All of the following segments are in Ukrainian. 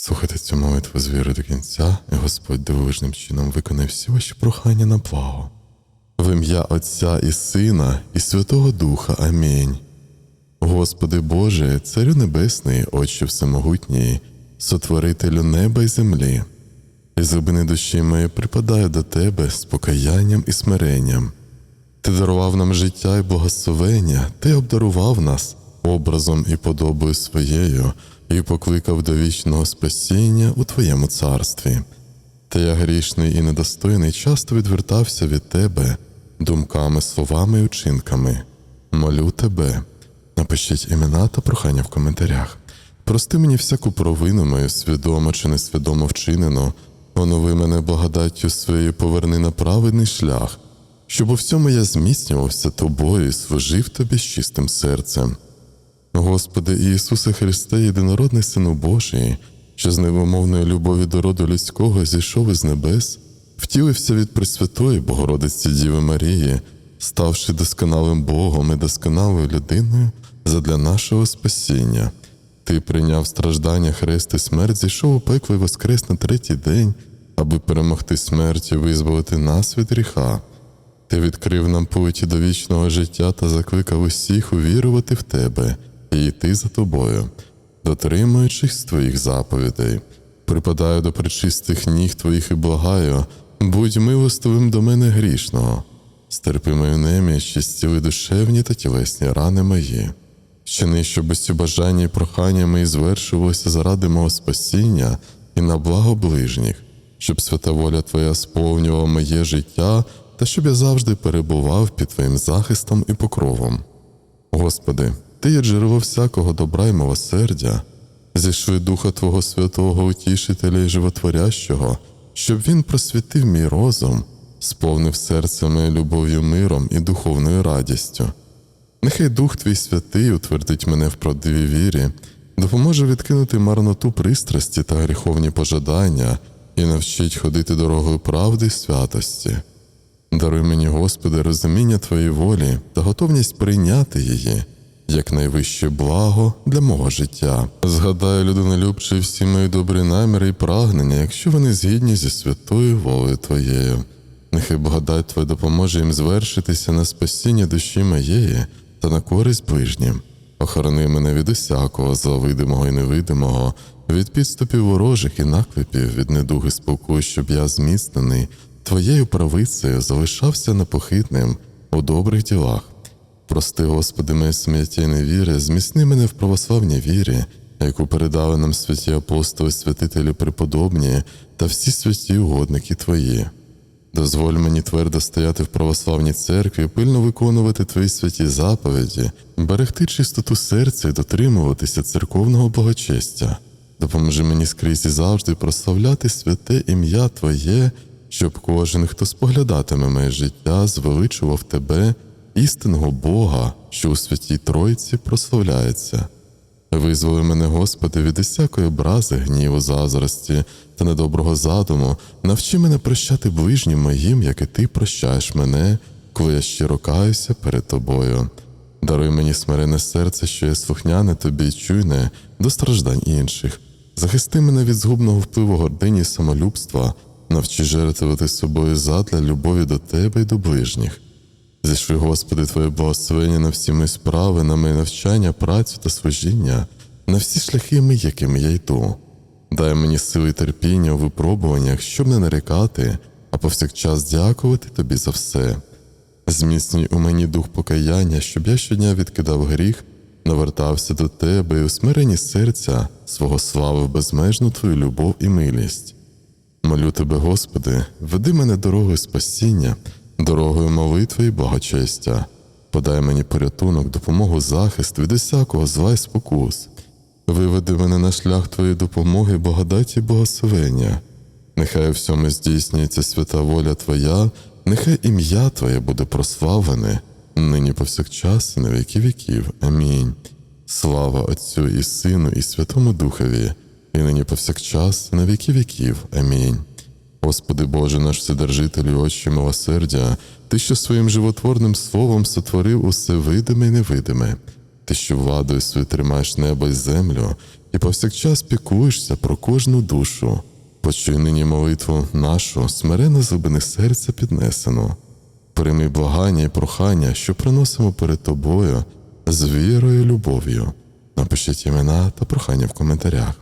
Слухайте цю молитву з віри до кінця, і Господь дивовижним чином виконає всі ваші прохання на благо. В ім'я Отця і Сина, і Святого Духа. Амінь. Господи Боже, Царю Небесний, Отче Всемогутній, сотворителю неба й землі, і глибини душі моєї припадаю до Тебе з покаянням і смиренням. Ти дарував нам життя і благословення, Ти обдарував нас образом і подобою своєю, і покликав до вічного спасіння у Твоєму царстві. Та я грішний і недостойний часто відвертався від Тебе думками, словами і учинками. Молю Тебе, напишіть імена та прохання в коментарях. Прости мені всяку провину мою, свідомо чи несвідомо вчинено, онови мене благодаттю своєю поверни на праведний шлях, щоб у всьому я зміцнювався тобою і служив тобі з чистим серцем. Господи Ісусе Христе, єдинородний Сину Божий, що з невимовної любові до роду людського зійшов із небес, втілився від Пресвятої Богородиці Діви Марії, ставши досконалим Богом і досконалою людиною задля нашого спасіння. Ти прийняв страждання, хрест і смерть, зійшов у пекло і воскрес на третій день, аби перемогти смерть і визволити нас від гріха. Ти відкрив нам путі до вічного життя та закликав усіх увірувати в тебе і йти за тобою, дотримуючись твоїх заповідей. Припадаю до причистих ніг твоїх і благаю, будь милостивим до мене грішного, стерпи мою неміч і зціли душевні та тілесні рани мої. Щини, щоб усі бажання і прохання мої звершувалися заради мого спасіння і на благо ближніх, щоб свята воля Твоя сповнювала моє життя та щоб я завжди перебував під Твоїм захистом і покровом. Господи, Ти є джерело всякого добра і милосердя, зійшли Духа Твого Святого Утішителя і Животворящого, щоб Він просвітив мій розум, сповнив серце моє любов'ю миром і духовною радістю. Нехай Дух Твій святий утвердить мене в правдивій вірі, допоможе відкинути марноту пристрасті та гріховні пожадання і навчить ходити дорогою правди й святості. Даруй мені, Господи, розуміння Твоєї волі та готовність прийняти її як найвище благо для мого життя. Згадаю, людинолюбче, всі мої добрі наміри і прагнення, якщо вони згідні зі святою волею Твоєю. Нехай благодать Твоя допоможе їм звершитися на спасіння душі моєї та на користь ближнім. Охорони мене від усякого зла видимого і невидимого, від підступів ворожих і наклепів, від недуги спокою, щоб я зміцнений Твоєю правицею залишався непохитним у добрих ділах. Прости, Господи, моє сміття й невіри, зміцни мене в православній вірі, яку передали нам святі апостоли, святителі преподобні та всі святі угодники Твої. Дозволь мені твердо стояти в православній церкві, пильно виконувати Твої святі заповіді, берегти чистоту серця і дотримуватися церковного благочестя. Допоможи мені скрізь і завжди прославляти святе ім'я Твоє, щоб кожен, хто споглядатиме моє життя, звеличував Тебе, істинного Бога, що у святій Тройці прославляється. Визволи мене, Господи, від усякої образи, гніву, заздрості та недоброго задуму, навчи мене прощати ближнім моїм, як і ти прощаєш мене, коли я щиро каюся перед тобою. Даруй мені смирене серце, що є слухняне тобі й чуйне до страждань інших. Захисти мене від згубного впливу гордині і самолюбства, навчи жертвувати собою задля любові до тебе і до ближніх. Зійшли, Господи, Твоє благословення на всі мої справи, на моє навчання, працю та служіння, на всі шляхи мої, якими я йду. Дай мені сили і терпіння у випробуваннях, щоб не нарікати, а повсякчас дякувати Тобі за все. Зміцнюй у мені дух покаяння, щоб я щодня відкидав гріх, навертався до Тебе і у смиренні серця свого славив безмежну Твою любов і милість. Молю Тебе, Господи, веди мене дорогою спасіння, дорогою молитви і благочестя. Подай мені порятунок, допомогу, захист від усякого зла й спокус. Виведи мене на шлях Твоєї допомоги, благодаті і благословення. Нехай у всьому здійснюється свята воля Твоя, нехай ім'я Твоє буде прославлене, нині повсякчас і на віки віків. Амінь. Слава Отцю і Сину, і Святому Духові, і нині повсякчас, і на віки віків. Амінь. Господи Боже наш Вседержитель і Отче милосердя, Ти, що своїм животворним словом сотворив усе видиме і невидиме, ти, що владою свою тримаєш небо і землю, і повсякчас пікуєшся про кожну душу. Почуй нині молитву нашу, смиренно зубини серця піднесену. Прийми благання і прохання, що приносимо перед тобою з вірою і любов'ю. Напишіть імена та прохання в коментарях.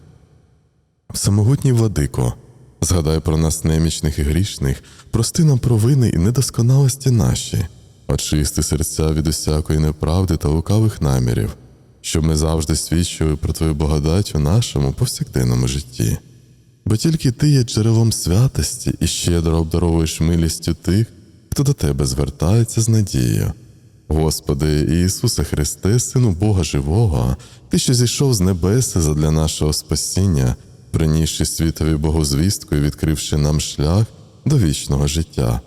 Всемогутній владико, згадай про нас немічних і грішних, прости нам провини і недосконалості наші, очисти серця від усякої неправди та лукавих намірів, щоб ми завжди свідчили про Твою благодать у нашому повсякденному житті. Бо тільки ти є джерелом святості і щедро обдаровуєш милістю тих, хто до тебе звертається з надією. Господи Ісусе Христе, Сину Бога Живого, Ти, що зійшов з небеси задля нашого спасіння, принісши світові Богозвістку і відкривши нам шлях до вічного життя.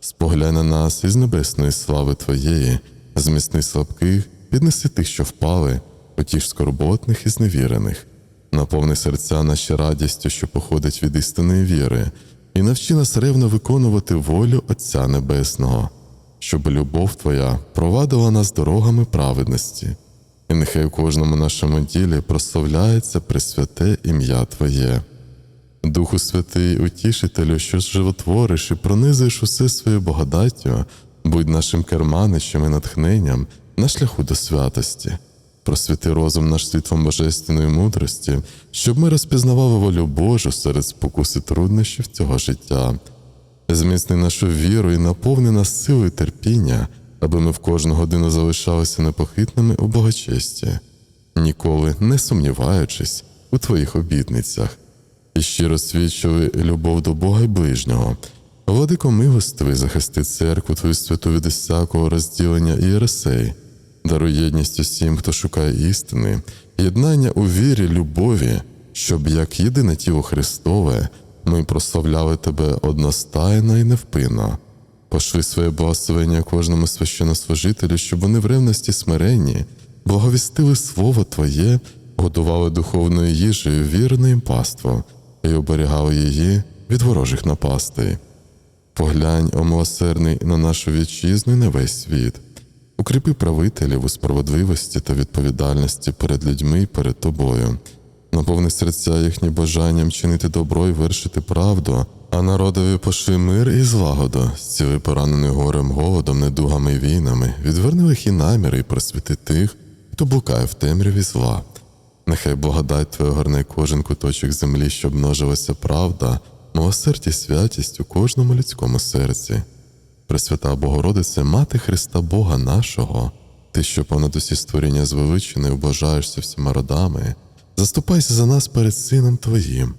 Споглянь на нас із небесної слави Твоєї, зміцни слабких, піднеси тих, що впали, потіж скорботних і зневірених, наповни серця наші радістю, що походить від істинної віри, і навчи нас ревно виконувати волю Отця Небесного, щоб любов Твоя провадила нас дорогами праведності, і нехай у кожному нашому ділі прославляється пресвяте ім'я Твоє. Духу Святий, утішителю, що животвориш і пронизуєш усе своєю благодаттю, будь нашим керманичем і натхненням на шляху до святості. Просвіти розум наш світлом божественної мудрості, щоб ми розпізнавали волю Божу серед спокуси труднощів цього життя. Зміцни нашу віру і наповни нас силою терпіння, аби ми в кожну годину залишалися непохитними у благочесті, ніколи не сумніваючись у твоїх обітницях і щиро свідчили любов до Бога й ближнього. Владико милостивий, захисти церкву Твою святу від усякого розділення і єресей, даруй єдність усім, хто шукає істини, єднання у вірі, любові, щоб як єдине тіло Христове ми прославляли Тебе одностайно і невпинно. Пошли своє благословення кожному священнослужителю, щоб вони в ревності смиренні благовістили Слово Твоє, годували духовною їжею вірне їм паство і оберігали її від ворожих напастей. Поглянь, о милосердний, на нашу вітчизну і на весь світ. Укріпи правителів у справедливості та відповідальності перед людьми і перед тобою. Наповни серця їхні бажанням чинити добро і вершити правду, а народові пошли мир і злагоду, зціли поранений горем, голодом, недугами і війнами, відверни лихі наміри і просвіти тих, хто блукає в темряві зла. Нехай благодать Твоя горне кожен куточок землі, щоб множилася правда, милосердя святість у кожному людському серці. Пресвята Богородице, Мати Христа Бога нашого, Ти, що понад усі створіння звеличене, вбажаєшся всіма родами, заступайся за нас перед Сином Твоїм,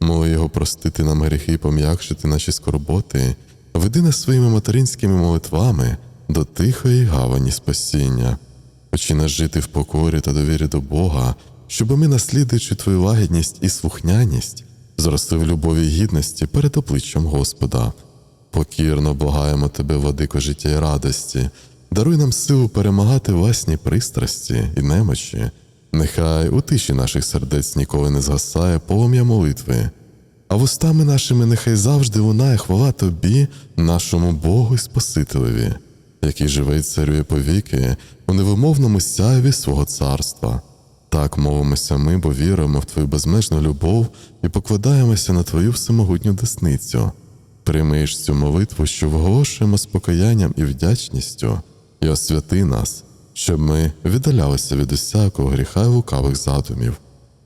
моли Його простити нам гріхи і пом'якшити наші скорботи, веди нас своїми материнськими молитвами до тихої гавані спасіння, Почи нас жити в покорі та довірі до Бога, щоб ми, наслідуючи Твою лагідність і слухняність, зросли в любові й гідності перед обличчям Господа. Покірно благаємо Тебе, владико життя і радості, даруй нам силу перемагати власні пристрасті і немочі. Нехай у тиші наших сердець ніколи не згасає полум'я молитви, а вустами нашими нехай завжди лунає хвала Тобі, нашому Богу і Спасителеві, який живе й царює повіки у невимовному сяйві свого царства. Так мовимося ми, бо віримо в Твою безмежну любов і покладаємося на Твою всемогутню десницю. Приймиш цю молитву, що вголошуємо з покаянням і вдячністю, і освяти нас, щоб ми віддалялися від усякого гріха й лукавих задумів,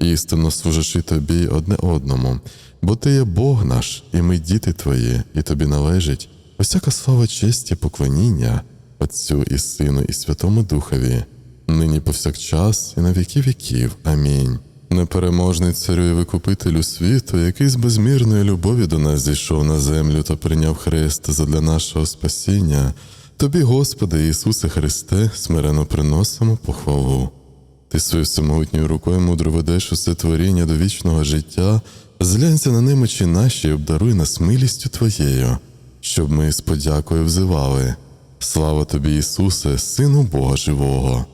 істинно служачи тобі одне одному, бо ти є Бог наш, і ми діти твої, і тобі належить усяка слава честь і поклоніння Отцю і Сину, і Святому Духові, нині повсякчас, і на віки віків. Амінь. Непереможний царю і викупителю світу, який з безмірної любові до нас зійшов на землю та прийняв хрест задля нашого спасіння, тобі, Господи Ісусе Христе, смирено приносимо похвалу. Ти своєю всемогутньою рукою мудро ведеш усе творіння до вічного життя, зглянься на немочі наші і обдаруй нас милістю Твоєю, щоб ми з подякою взивали. Слава тобі, Ісусе, Сину Бога Живого!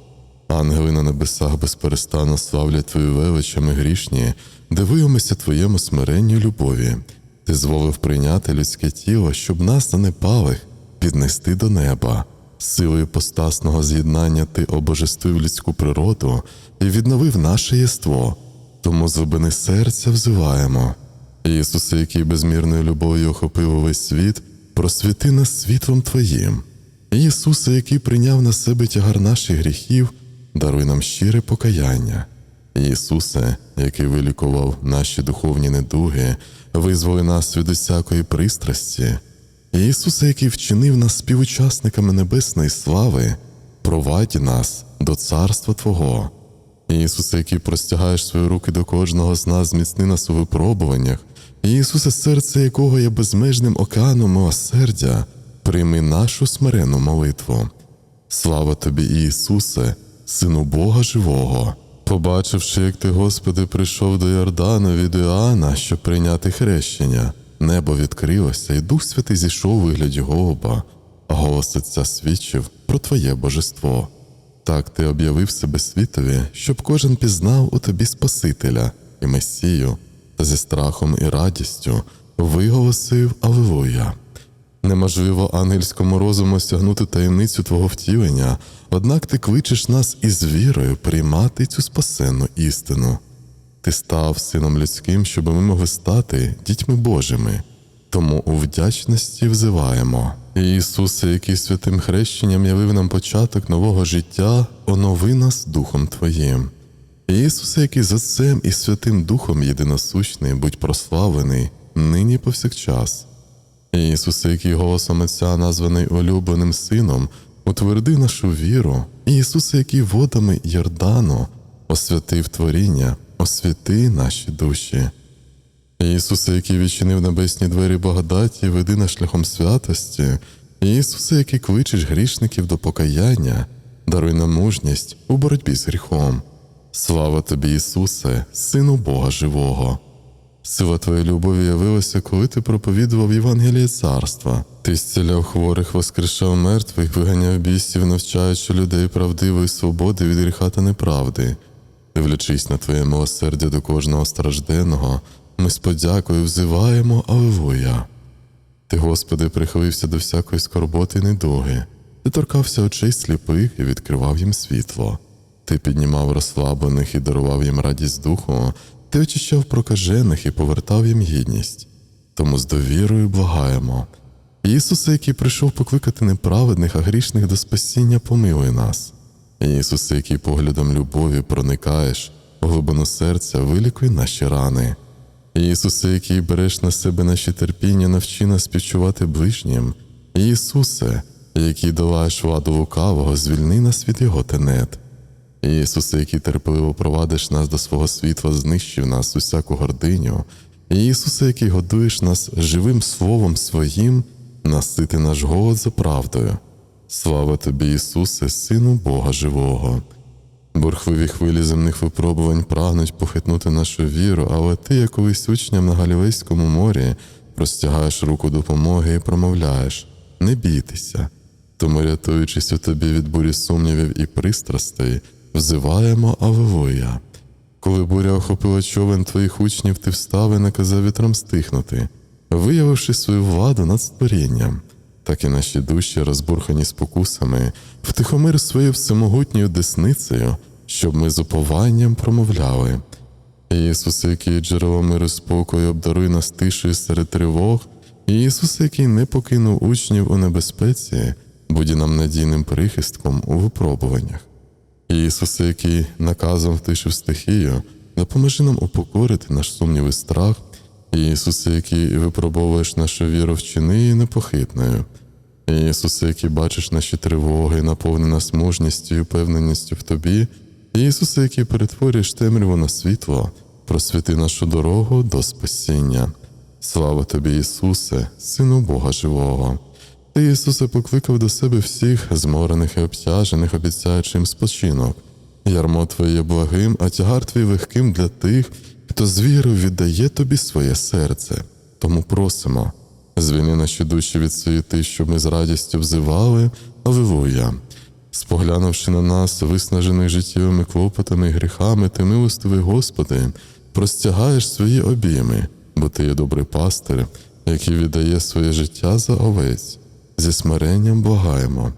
Ангели на небесах безперестанно славлять Твою величами грішні, дивуємося Твоєму смиренню любові. Ти зволив прийняти людське тіло, щоб нас занепалих піднести до неба. Силою постасного з'єднання ти обожествив людську природу і відновив наше єство. Тому зубини серця взиваємо. Ісусе, який безмірною любов'ю охопив увесь світ, просвіти нас світлом Твоїм. Ісусе, який прийняв на себе тягар наших гріхів, даруй нам щире покаяння. Ісусе, який вилікував наші духовні недуги, визволи нас від усякої пристрасті. Ісусе, який вчинив нас співучасниками небесної слави, провадь нас до царства Твого. Ісусе, який простягаєш свої руки до кожного з нас, зміцни нас у випробуваннях. Ісусе, серце якого є безмежним океаном милосердя, прийми нашу смирену молитву. Слава тобі, Ісусе, Сину Бога Живого. Побачивши, як ти, Господи, прийшов до Йордану від Іоанна, щоб прийняти хрещення, небо відкрилося, і Дух Святий зійшов у вигляді голуба, а голос Отця свідчив про Твоє божество. Так ти об'явив себе світові, щоб кожен пізнав у тобі Спасителя і Месію, та зі страхом і радістю виголосив Алилуя. Неможливо ангельському розуму стягнути таємницю Твого втілення, однак ти кличеш нас із вірою приймати цю спасенну істину. Ти став сином людським, щоб ми могли стати дітьми Божими. Тому у вдячності взиваємо. Ісусе, який святим хрещенням явив нам початок нового життя, онови нас Духом Твоїм. Ісусе, який з Отцем і Святим Духом єдиносущний, будь прославлений, нині повсякчас. Ісусе, який голосом Отця названий улюбленим Сином, утверди нашу віру, Ісусе, який водами Йордану освятив творіння, освяти наші душі. Ісусе, який відчинив небесні двері благодаті, веди нас шляхом святості, Ісусе, який кличеш грішників до покаяння, даруй нам мужність у боротьбі з гріхом. Слава тобі, Ісусе, Сину Бога Живого. Сила твоєї любові явилася, коли ти проповідував Євангеліє царства. Ти зціляв хворих, воскрешав мертвих, виганяв бісів, навчаючи людей правдивої свободи від гріха та неправди. Дивлячись на Твоє милосердя до кожного стражденого, ми з подякою взиваємо Аллилуйя. Ти, Господи, прихилився до всякої скорботи й недуги, ти торкався очей сліпих і відкривав їм світло. Ти піднімав розслаблених і дарував їм радість духу, ти очищав прокажених і повертав їм гідність. Тому з довірою благаємо. Ісусе, який прийшов покликати неправедних, а грішних до спасіння, помилуй нас. Ісусе, який поглядом любові проникаєш у глибину серця, вилікуй наші рани. Ісусе, який береш на себе наші терпіння, навчи нас співчувати ближнім. Ісусе, який долаєш владу лукавого, звільни нас від його тенет. Ісусе, який терпеливо провадиш нас до свого світла, знищив нас усяку гординю. Ісусе, який годуєш нас живим словом своїм, насити наш голод за правдою. Слава тобі, Ісусе, Сину Бога Живого. Бурхливі хвилі земних випробувань прагнуть похитнути нашу віру, але ти, як колись учням на Галілейському морі, простягаєш руку допомоги і промовляєш: не бійтеся. Тому, рятуючись у тобі від бурі сумнівів і пристрастей, взиваємо Аллилуйя. Коли буря охопила човен твоїх учнів, ти встав і наказав вітрам стихнути, виявивши свою владу над створінням, так і наші душі, розбурхані спокусами, втихомир своєю всемогутньою десницею, щоб ми з упованням промовляли. Ісусе, який джерело миру спокою, обдаруй нас тишею серед тривог, Ісусе, який не покинув учнів у небезпеці, будь нам надійним прихистком у випробуваннях. Ісусе, який наказом втишив стихію, допоможи нам упокорити наш сумнів і страх, Ісусе, який випробовуєш нашу віру вчини її непохитною. Ісусе, який бачиш наші тривоги, наповни нас мужністю і впевненістю в Тобі, Ісусе, який перетворюєш темряву на світло, просвіти нашу дорогу до спасіння. Слава тобі, Ісусе, Сину Бога Живого. Ти, Ісусе, покликав до себе всіх зморених і обтяжених, обіцяючи їм спочинок. Ярмо Твоє є благим, а тягар твій легким для тих, хто з вірою віддає тобі своє серце. Тому просимо, звільни наші душі від суєти, щоб ми з радістю взивали, Аллилуйя. Споглянувши на нас, виснажених життєвими клопотами і гріхами, ти милостивий Господи, простягаєш свої обійми, бо ти є добрий пастир, який віддає своє життя за овець. Зі смиренням благаємо.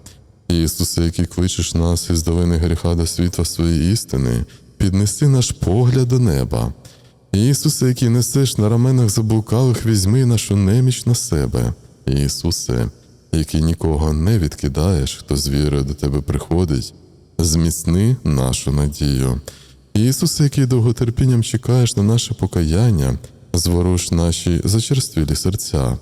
Ісусе, який кличеш нас із долини гріха до світла своєї істини, піднеси наш погляд до неба. Ісусе, який несеш на раменах заблукалих, візьми нашу неміч на себе. Ісусе, який нікого не відкидаєш, хто з вірою до тебе приходить, зміцни нашу надію. Ісусе, який довготерпінням чекаєш на наше покаяння, зворуш наші зачерствілі серця.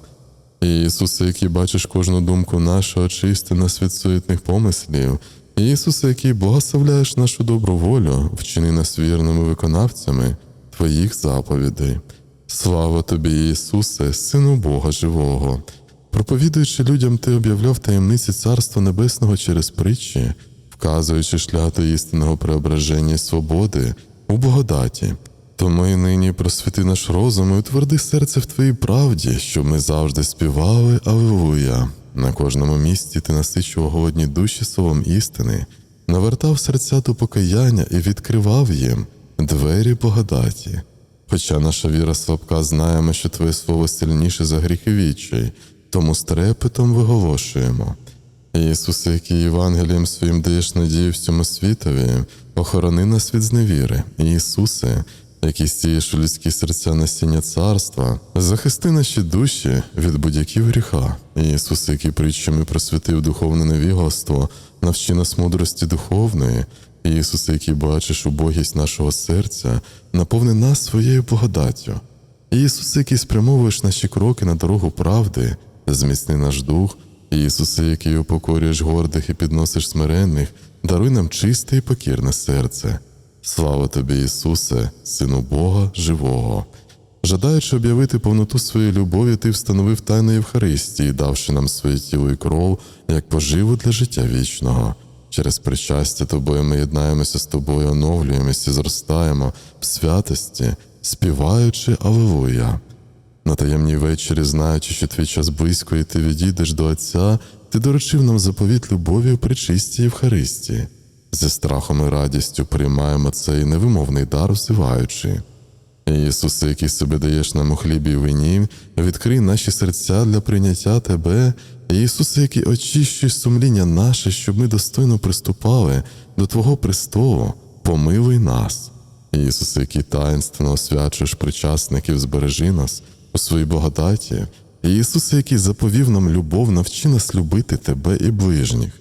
Ісусе, який бачиш кожну думку нашу, очисти нас від суетних помислів. Ісусе, який благословляєш нашу добру волю, вчини нас вірними виконавцями Твоїх заповідей. Слава тобі, Ісусе, Сину Бога Живого. Проповідуючи людям, ти об'являв таємниці Царства Небесного через притчі, вказуючи шлях до істинного преображення і свободи у благодаті. Тому й нині просвіти наш розум і утверди серце в твоїй правді, щоб ми завжди співали Аллилуйя. На кожному місці ти насичував голодні душі словом істини, навертав серця до покаяння і відкривав їм двері благодаті. Хоча наша віра слабка, знаємо, що Твоє слово сильніше за гріхи відчай, тому з трепетом виголошуємо. Ісусе, який Євангелієм своїм даєш надію всьому світові, охорони нас від зневіри. Ісусе, який сієш у людські серця насіння царства, захисти наші душі від будь-яких гріха. Ісусе, який притчами просвітив духовне невігластво, навчи нас мудрості духовної. Ісусе, який бачиш убогість нашого серця, наповни нас своєю благодаттю. Ісусе, який спрямовуєш наші кроки на дорогу правди, зміцни наш дух, Ісусе, який упокорюєш гордих і підносиш смиренних, даруй нам чисте і покірне серце. Слава тобі, Ісусе, Сину Бога Живого. Жадаючи об'явити повноту своєї любові, ти встановив тайну Євхаристії, давши нам своє тіло і кров як поживу для життя вічного. Через причастя тобою ми єднаємося з тобою, оновлюємося, і зростаємо в святості, співаючи Аллилуйя. На таємній вечері, знаючи, що твій час близько, і ти відійдеш до Отця, ти доручив нам заповіт любові у причистій Євхаристії. Зі страхом і радістю приймаємо цей невимовний дар, взиваючи. Ісусе, який собі даєш нам у хлібі і вині, відкрий наші серця для прийняття Тебе, Ісусе, який очищуєш сумління наше, щоб ми достойно приступали до Твого престолу, помилуй нас. Ісусе, який таїнственно освячуєш причасників, збережи нас у своїй благодаті. Ісусе, який заповів нам любов, навчи нас любити Тебе і ближніх.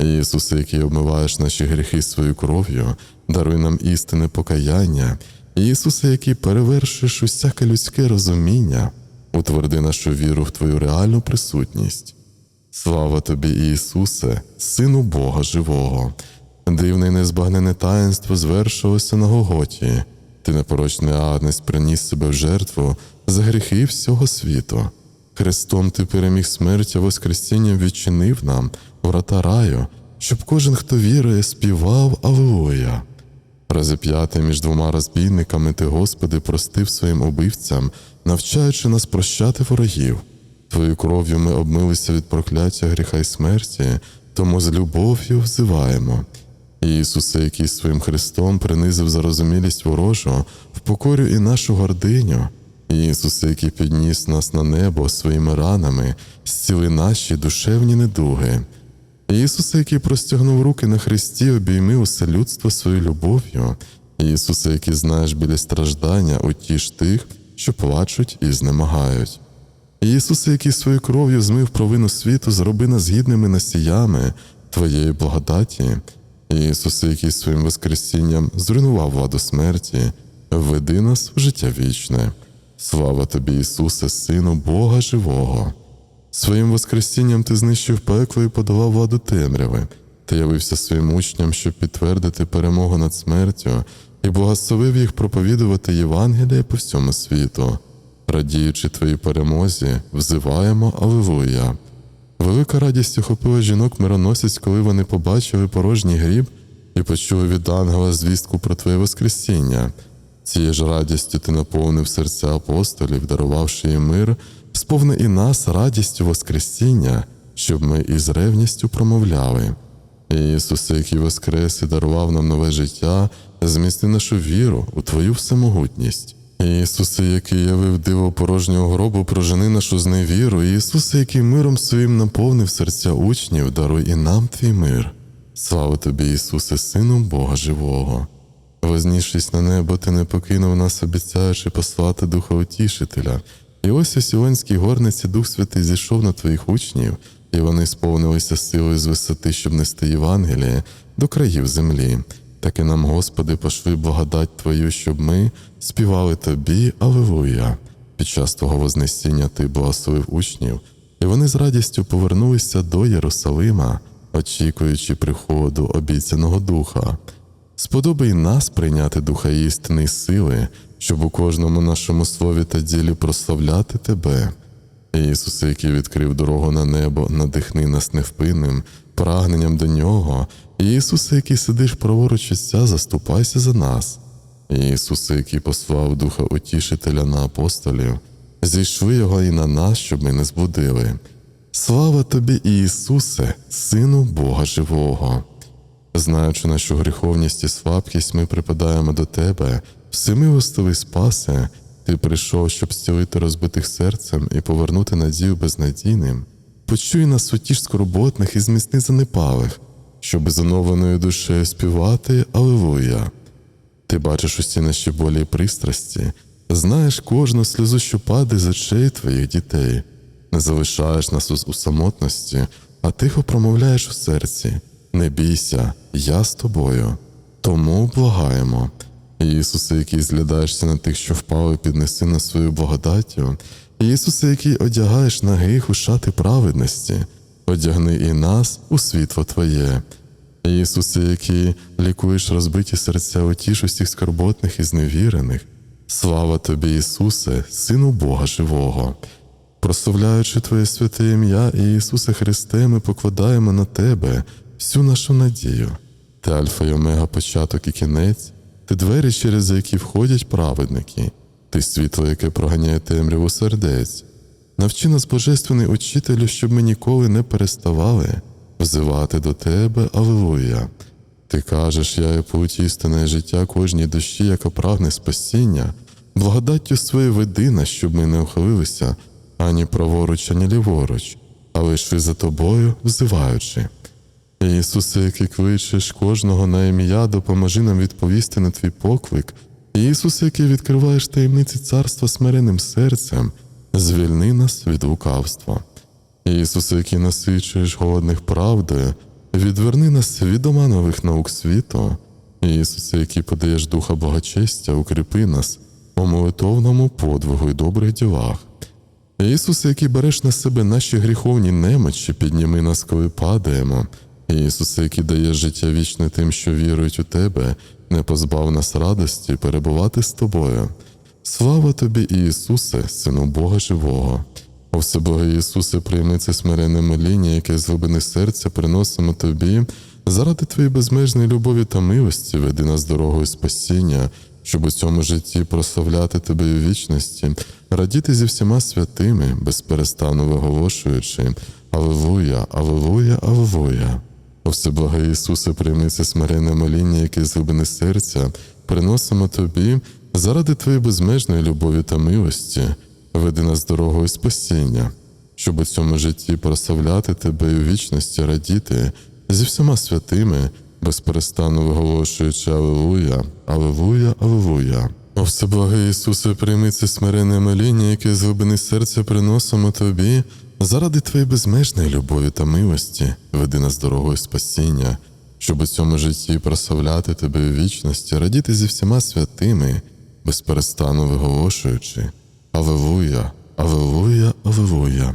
Ісусе, який обмиваєш наші гріхи своєю кров'ю, даруй нам істинне покаяння. Ісусе, який перевершуєш усяке людське розуміння, утверди нашу віру в Твою реальну присутність. Слава тобі, Ісусе, Сину Бога Живого. Дивне і незбагнене таїнство звершилося на Гоготі. Ти непорочний агнець приніс себе в жертву за гріхи всього світу. Христом ти переміг смерть, а Воскресінням відчинив нам врата раю, щоб кожен, хто вірує, співав Аллилуйя. Розіп'ятий між двома розбійниками, ти, Господи, простив своїм убивцям, навчаючи нас прощати ворогів. Твою кров'ю ми обмилися від прокляття гріха й смерті, тому з любов'ю взиваємо. Ісусе, який своїм Христом принизив зарозумілість ворожу, впокорю і нашу гординю. Ісусе, який підніс нас на небо своїми ранами, зціли наші душевні недуги. Ісусе, який простягнув руки на Христі, обійми усе людство своєю любов'ю. Ісусе, який знаєш біля страждання, утіш тих, що плачуть і знемагають. Ісусе, який своєю кров'ю змив провину світу, зроби нас гідними носіями Твоєї благодаті. Ісусе, який своїм Воскресінням зруйнував владу смерті, введи нас в життя вічне. Слава тобі, Ісусе, Сину Бога Живого. Своїм Воскресінням ти знищив пекло і подавав владу темряви. Ти явився своїм учням, щоб підтвердити перемогу над смертю, і благословив їх проповідувати Євангеліє по всьому світу. Радіючи твоїй перемозі, взиваємо Аллилуйя. Велика радість охопила жінок мироносець, коли вони побачили порожній гріб і почули від ангела звістку про Твоє Воскресіння. Цією ж радістю ти наповнив серця апостолів, дарувавши їм мир, сповни і нас радістю Воскресіння, щоб ми із ревністю промовляли. Ісусе, який воскрес і дарував нам нове життя, змісти нашу віру у Твою всемогутність. Ісусе, який явив диво порожнього гробу, прожени нашу зневіру, Ісусе, який миром своїм наповнив серця учнів, даруй і нам твій мир. Слава тобі, Ісусе, Сину Бога Живого. Вознісшись на небо, ти не покинув нас, обіцяючи послати Духа Утішителя. І ось у Сіонській горниці Дух Святий зійшов на твоїх учнів, і вони сповнилися силою з висоти, щоб нести Євангеліє до країв землі. Так і нам, Господи, пошли благодать Твою, щоб ми співали Тобі, Аллилуйя. Під час Твого Вознесіння Ти благословив учнів, і вони з радістю повернулися до Єрусалима, очікуючи приходу обіцяного Духа. Сподобай нас прийняти духа істини й сили, щоб у кожному нашому слові та ділі прославляти Тебе. Ісусе, який відкрив дорогу на небо, надихни нас невпинним, прагненням до нього. Ісусе, який сидиш праворуч Отця, заступайся за нас. Ісусе, який послав Духа Утішителя на апостолів, зійшли його і на нас, щоб ми не збудили. Слава тобі, Ісусе, Сину Бога Живого! Знаючи нашу гріховність і слабкість, ми припадаємо до Тебе, всемилостивий спасе, Ти прийшов, щоб зцілити розбитих серцем і повернути надію безнадійним. Почуй нас утіш скорботних і зміцни занепалих, щоб з оновленою душею співати Алилуя. Ти бачиш усі наші болі і пристрасті, знаєш кожну сльозу, що падає з очей твоїх дітей, не залишаєш нас у самотності, а тихо промовляєш у серці. Не бійся, я з тобою. Тому благаємо. Ісусе, який зглядаєшся на тих, що впали, піднеси на свою благодаттю. Ісусе, який одягаєш на гріх у шати праведності, одягни і нас у світло Твоє. Ісусе, який лікуєш розбиті серця утіш усіх скорботних і зневірених. Слава тобі, Ісусе, Сину Бога Живого. Прославляючи Твоє святе ім'я і Ісусе Христе, ми покладаємо на Тебе всю нашу надію. Ти Альфа й Омега, початок і кінець, ти двері, через які входять праведники, ти світло, яке проганяє темряву сердець. Навчи нас, Божественний Учителю, щоб ми ніколи не переставали взивати до Тебе, Аллилуйя. Ти кажеш, я є путь істинне життя кожній душі, яка прагне спасіння, благодаттю своєї веди щоб ми не ухилилися ані праворуч, ані ліворуч, але йшли за тобою, взиваючи. Ісусе, який кличеш кожного на ім'я, допоможи нам відповісти на твій поклик. Ісусе, який відкриваєш таємниці царства смиренним серцем, звільни нас від лукавства. Ісусе, який насичуєш голодних правдою, відверни нас від оманових наук світу. Ісусе, який подаєш духа благочестя, укріпи нас у молитовному подвигу і добрих ділах. Ісусе, який береш на себе наші гріховні немочі, підніми нас, коли падаємо. Ісусе, який даєш життя вічне тим, що вірують у Тебе, не позбав нас радості перебувати з Тобою. Слава Тобі, Ісусе, Сину Бога Живого. О Всеблагий Ісусе, прийми це смиренне моління, яке з глибини серця приносимо Тобі, заради Твоєї безмежної любові та милості веди нас дорогою спасіння, щоб у цьому житті прославляти Тебе у вічності, радіти зі всіма святими, безперестану виголошуючи Аллилуйя, Аллилуйя, Аллилуйя. О Всеблагий Ісусе, прийми це моління, яке з глибини серця приносимо Тобі заради Твоєї безмежної любові та милості, веди нас дорогою спасіння, щоб у цьому житті прославляти Тебе і у вічності радіти зі всіма святими, безперестану виголошуючи Аллилуйя, Аллилуйя, Аллилуйя. О Всеблагий Ісусе, прийми це смиренне моління, яке з глибини серця приносимо Тобі, заради Твоєї безмежної любові та милості, веди нас дорогою спасіння, щоб у цьому житті прославляти Тебе у вічності, радіти зі всіма святими, безперестану виголошуючи Аллилуйя, Аллилуйя, Аллилуйя.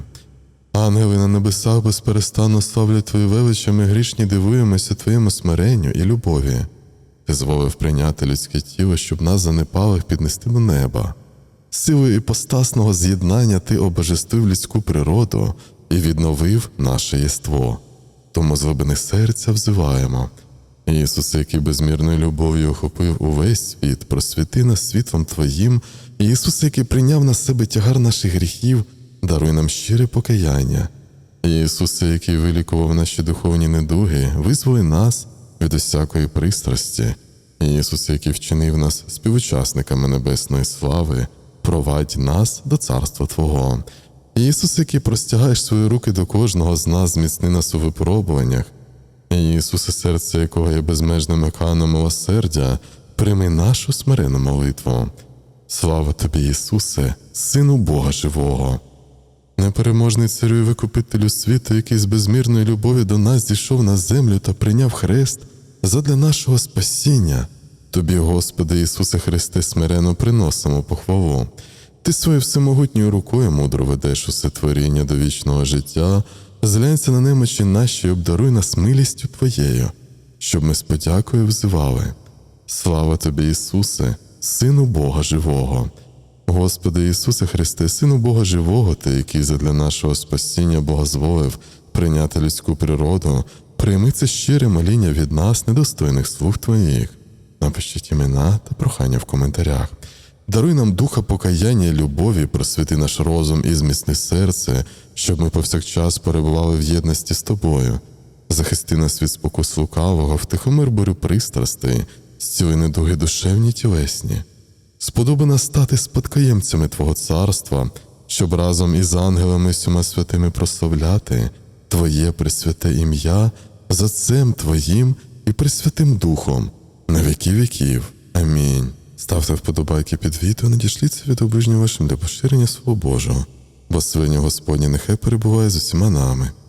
Ангели на небесах безперестанно славлять Твою велич, а ми грішні дивуємося Твоєму смиренню і любові. Ти зволив прийняти людське тіло, щоб нас занепалих піднести до неба. Силою іпостасного з'єднання ти обожествив людську природу і відновив наше єство. Тому з глибини серця взиваємо. Ісусе, який безмірною любов'ю охопив увесь світ, просвіти нас світлом Твоїм, Ісусе, який прийняв на себе тягар наших гріхів, даруй нам щире покаяння. Ісусе, який вилікував наші духовні недуги, визволи нас від усякої пристрасті. Ісус, який вчинив нас співучасниками небесної слави, провадь нас до царства Твого. Ісус, який простягаєш свої руки до кожного з нас, зміцни нас у випробуваннях. Ісусе, серце якого є безмежним океаном милосердя, прийми нашу смирену молитву. Слава тобі, Ісусе, Сину Бога Живого. Непереможний царю і викупителю світу, який з безмірної любові до нас зійшов на землю та прийняв хрест задля нашого спасіння. Тобі, Господи Ісусе Христе, смирено приносимо похвалу. Ти своєю всемогутньою рукою мудро ведеш усе творіння до вічного життя, зглянься на немочі наші обдаруй нас милістю Твоєю, щоб ми з подякою взивали. Слава тобі, Ісусе, Сину Бога Живого. Господи Ісусе Христе, Сину Бога Живого, Ти, який задля нашого спасіння богозволив прийняти людську природу, прийми це щире моління від нас, недостойних слуг Твоїх. Напишіть імена та прохання в коментарях. Даруй нам духа покаяння і любові, просвіти наш розум і зміцни серце, щоб ми повсякчас перебували в єдності з тобою. Захисти нас від спокус лукавого, втихомир бурю пристрастей, зціли недуги душевні тілесні. Сподоби нас стати спадкоємцями Твого царства, щоб разом із ангелами всіма святими прославляти Твоє пресвяте ім'я за Отцем Твоїм і Пресвятим Духом на віки віків. Амінь. Ставте вподобайки під відео, надішліться від оближнього вашим для поширення свого Божого. бо свиня Господня нехай перебуває з усіма нами